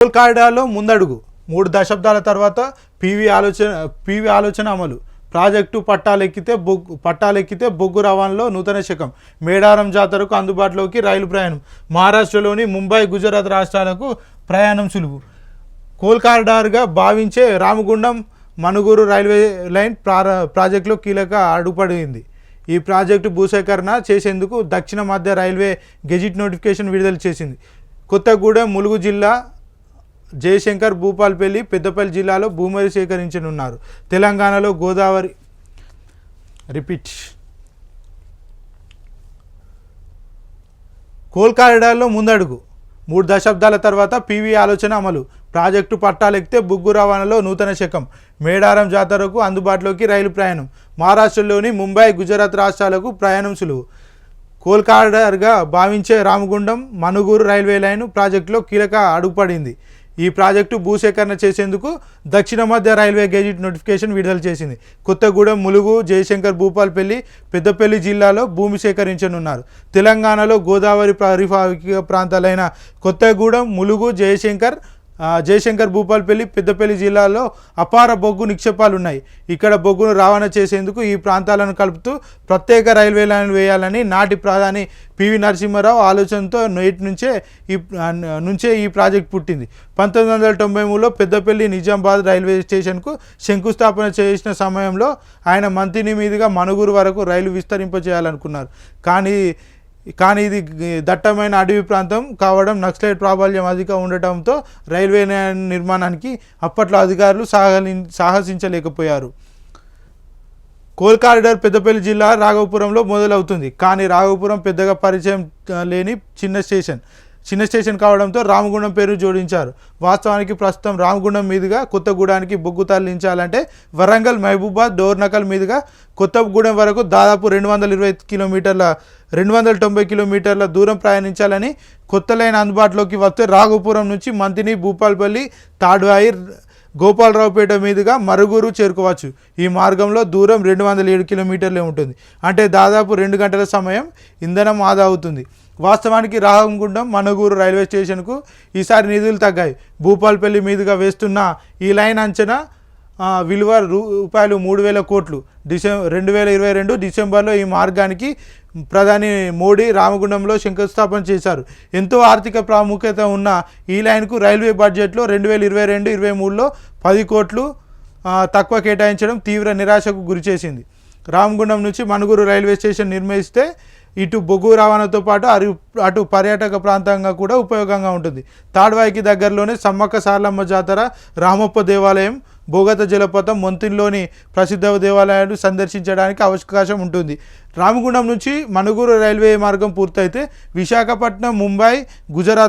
Toll కారిడార్లో ముందడుగు. మూడు దశాబ్దాల తర్వాత పీవీ ఆలోచన పీవీ ఆలోచన అమలు. ప్రాజెక్టు పట్టాలెక్కితే బొగ్గు పట్టాలెక్కితే బొగ్గు రవాణాలో నూతన శకం. మేడారం జాతరకు అందుబాటులోకి రైలు ప్రయాణం. మహారాష్ట్రలోని ముంబై గుజరాత్ రాష్ట్రాలకు ప్రయాణం సులువు. కోల్ కారిడార్గా భావించే రామగుండం మనుగూరు రైల్వే లైన్ ప్రా ప్రాజెక్టులో కీలక అడుగుపడింది. ఈ ప్రాజెక్టు భూసేకరణ చేసేందుకు దక్షిణ మధ్య రైల్వే గెజిట్ నోటిఫికేషన్ విడుదల చేసింది. కొత్తగూడెం ములుగు జిల్లా జయశంకర్ భూపాల్పల్లి పెద్దపల్లి జిల్లాలో భూమరి సేకరించనున్నారు. తెలంగాణలో గోదావరి రిపీట్. కోల్ కారిడార్లో ముందడుగు. మూడు దశాబ్దాల తర్వాత పీవీ ఆలోచన అమలు. ప్రాజెక్టు పట్టాలెక్కితే బుగ్గు రవాణాలో నూతన శకం. మేడారం జాతరకు అందుబాటులోకి రైలు ప్రయాణం. మహారాష్ట్రలోని ముంబై గుజరాత్ రాష్ట్రాలకు ప్రయాణం సులువు. కోల్ కారిడార్గా భావించే రామగుండం మనుగూరు రైల్వే లైన్ ప్రాజెక్టులో కీలక అడుగుపడింది. ఈ ప్రాజెక్టు భూసేకరణ చేసేందుకు దక్షిణ మధ్య రైల్వే గెజిట్ నోటిఫికేషన్ విడుదల చేసింది. కొత్తగూడెం ములుగు జయశంకర్ భూపాల్పల్లి పెద్దపల్లి జిల్లాలో భూమి సేకరించనున్నారు. తెలంగాణలో గోదావరి పరివాహిక ప్రాంతాలైన కొత్తగూడెం ములుగు జయశంకర్ జయశంకర్ భూపాల్పల్లి పెద్దపల్లి జిల్లాలో అపార బొగ్గు నిక్షేపాలు ఉన్నాయి ఇక్కడ బొగ్గును రవాణా చేసేందుకు ఈ ప్రాంతాలను కలుపుతూ ప్రత్యేక రైల్వే లైన్ వేయాలని నాటి ప్రధాని పివి నరసింహారావు ఆలోచనతో నేటి నుంచే ఈ నుంచే ఈ ప్రాజెక్ట్ పుట్టింది. పంతొమ్మిది వందల తొంభై మూడులో పెద్దపల్లి నిజామాబాద్ రైల్వే స్టేషన్కు శంకుస్థాపన చేసిన సమయంలో ఆయన మంత్రిని మీదుగా మనుగురు వరకు రైలు విస్తరింపజేయాలనుకున్నారు. కానీ కానీ ఇది దట్టమైన అడవి ప్రాంతం కావడం నక్సలైట్ ప్రాబల్యం అధిక ఉండటంతో రైల్వే నిర్మాణానికి అప్పట్లో అధికారులు సాహలి సాహసించలేకపోయారు. కోల్ కారిడార్ పెద్దపల్లి జిల్లా రాఘవపురంలో మొదలవుతుంది. కానీ రాఘవపురం పెద్దగా పరిచయం లేని చిన్న స్టేషన్. చిన్న స్టేషన్ కావడంతో రామగుండం పేరు జోడించారు. వాస్తవానికి ప్రస్తుతం రామగుండం మీదుగా కొత్తగూడానికి బొగ్గు తరలించాలంటే వరంగల్ మహబూబాద్ డోర్నకల్ మీదుగా కొత్తగూడెం వరకు దాదాపు రెండు వందల ఇరవై కిలోమీటర్ల రెండు వందల తొంభై కిలోమీటర్ల దూరం ప్రయాణించాలని కొత్త లైన్ అందుబాటులోకి వస్తే రాఘుపురం నుంచి మంతిని భూపాల్పల్లి తాడ్వాయి గోపాలరావుపేట మీదుగా మరుగురు చేరుకోవచ్చు. ఈ మార్గంలో దూరం రెండు వందల ఏడు కిలోమీటర్లే ఉంటుంది. అంటే దాదాపు రెండు గంటల సమయం ఇంధనం ఆదా అవుతుంది. వాస్తవానికి రామగుండం మనగూరు రైల్వే స్టేషన్కు ఈసారి నిధులు తగ్గాయి. భూపాల్పల్లి మీదుగా వేస్తున్న ఈ లైన్ అంచనా విలువ రూపాయలు మూడు వేల కోట్లు. డిసెంబర్ రెండు వేల ఇరవై రెండు డిసెంబర్లో ఈ మార్గానికి ప్రధాని మోడీ రామగుండంలో శంకుస్థాపన చేశారు. ఎంతో ఆర్థిక ప్రాముఖ్యత ఉన్న ఈ లైన్కు రైల్వే బడ్జెట్లో రెండు వేల ఇరవై రెండు ఇరవై మూడులో పది కోట్లు తక్కువ కేటాయించడం తీవ్ర నిరాశకు గురిచేసింది రామగుండం నుంచి మనుగురు రైల్వే స్టేషన్ నిర్మిస్తే ఇటు బొగ్గు రవాణాతో పాటు అరు అటు పర్యాటక ప్రాంతంగా కూడా ఉపయోగంగా ఉంటుంది. తాడ్వాయికి దగ్గరలోనే సమ్మక్క సార్లమ్మ జాతర రామప్ప దేవాలయం బోగత జలపాతం మొంతిన్లోని ప్రసిద్ధ దేవాలయాలు సందర్శించడానికి అవకాశం ఉంటుంది. రామగుండం నుంచి మణుగూరు రైల్వే మార్గం పూర్తయితే విశాఖపట్నం ముంబై గుజరాత్